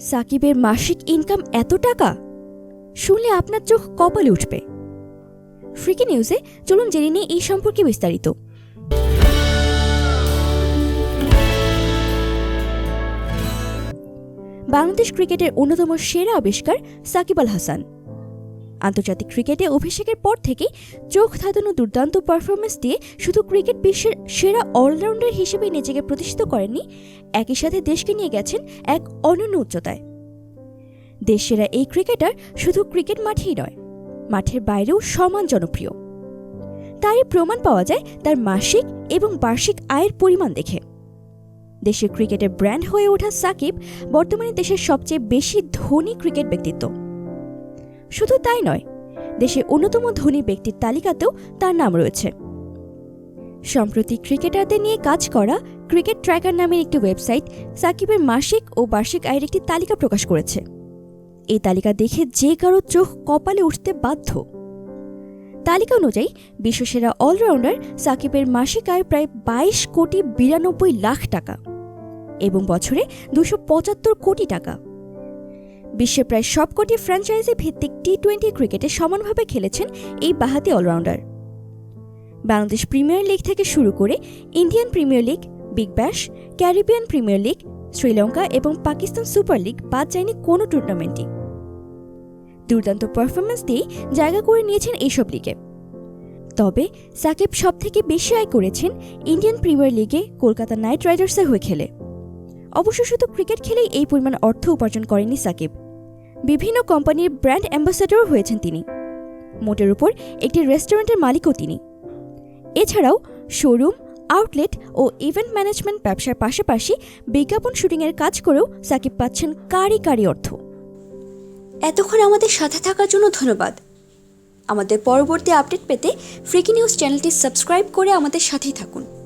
সাকিবের মাসিক ইনকাম এত টাকা? শুনলে আপনার চোখ কপালে উঠবে। ফ্রিকি নিউজে চলুন জেনে নিই এই সম্পর্কে বিস্তারিত। বাংলাদেশ ক্রিকেটের অন্যতম সেরা আবিষ্কার সাকিব আল হাসান। আন্তর্জাতিক ক্রিকেটে অভিষেকের পর থেকেই চোখ ধাঁধানো দুর্দান্ত পারফরমেন্স দিয়ে শুধু ক্রিকেট বিশ্বের সেরা অলরাউন্ডার হিসেবে নিজেকে প্রতিষ্ঠিত করেননি, একই সাথে দেশকে নিয়ে গেছেন এক অনন্য উচ্চতায়। দেশসেরা এই ক্রিকেটার শুধু ক্রিকেট মাঠেই নয়, মাঠের বাইরেও সমান জনপ্রিয়। তারই প্রমাণ পাওয়া যায় তার মাসিক এবং বার্ষিক আয়ের পরিমাণ দেখে। দেশের ক্রিকেটের ব্র্যান্ড হয়ে ওঠা সাকিব বর্তমানে দেশের সবচেয়ে বেশি ধনী ক্রিকেট ব্যক্তিত্ব। শুধু তাই নয়, দেশের অন্যতম ধনী ব্যক্তির তালিকাতেও তার নাম রয়েছে। সম্প্রতি ক্রিকেটারদের নিয়ে কাজ করা ক্রিকেট ট্র্যাকার নামের একটি ওয়েবসাইট সাকিবের মাসিক ও বার্ষিক আয়ের একটি তালিকা প্রকাশ করেছে। এই তালিকা দেখে যে কারও চোখ কপালে উঠতে বাধ্য। তালিকা অনুযায়ী, বিশ্বসেরা অলরাউন্ডার সাকিবের মাসিক আয় প্রায় বাইশ কোটি বিরানব্বই লাখ টাকা এবং বছরে দুশো পঁচাত্তর কোটি টাকা। বিশ্বের প্রায় সবকটি ফ্র্যাঞ্চাইজি ভিত্তিক টি টোয়েন্টি ক্রিকেটে সমানভাবে খেলেছেন এই বাহাতি অলরাউন্ডার বাংলাদেশ প্রিমিয়ার লিগ থেকে শুরু করে Indian Premier League Big Bash Caribbean Premier League Sri Lanka এবং পাকিস্তান সুপার লিগ বাদ যায়নি কোনো টুর্নামেন্টই দুর্দান্ত পারফরমেন্স দিয়েই জায়গা করে নিয়েছেন এইসব লিগে তবে সাকিব সব থেকে বেশি আয় করেছেন ইন্ডিয়ান প্রিমিয়ার লিগে কলকাতা নাইট রাইডার্সের হয়ে খেলে। অবশ্য শুধু ক্রিকেট খেলেই এই পরিমাণ অর্থ উপার্জন করেননি সাকিব। বিভিন্ন কোম্পানির ব্র্যান্ড অ্যাম্বাসেডরও হয়েছেন তিনি। মোটের উপর একটি রেস্টুরেন্টের মালিকও তিনি। এছাড়াও শোরুম, আউটলেট ও ইভেন্ট ম্যানেজমেন্ট ব্যবসার পাশাপাশি বিজ্ঞাপন শুটিংয়ের কাজ করেও সাকিব পাচ্ছেন কারি কারি অর্থ। এতক্ষণ আমাদের সাথে থাকার জন্য ধন্যবাদ। আমাদের পরবর্তী আপডেট পেতে ফ্রিকি নিউজ চ্যানেলটি সাবস্ক্রাইব করে আমাদের সাথেই থাকুন।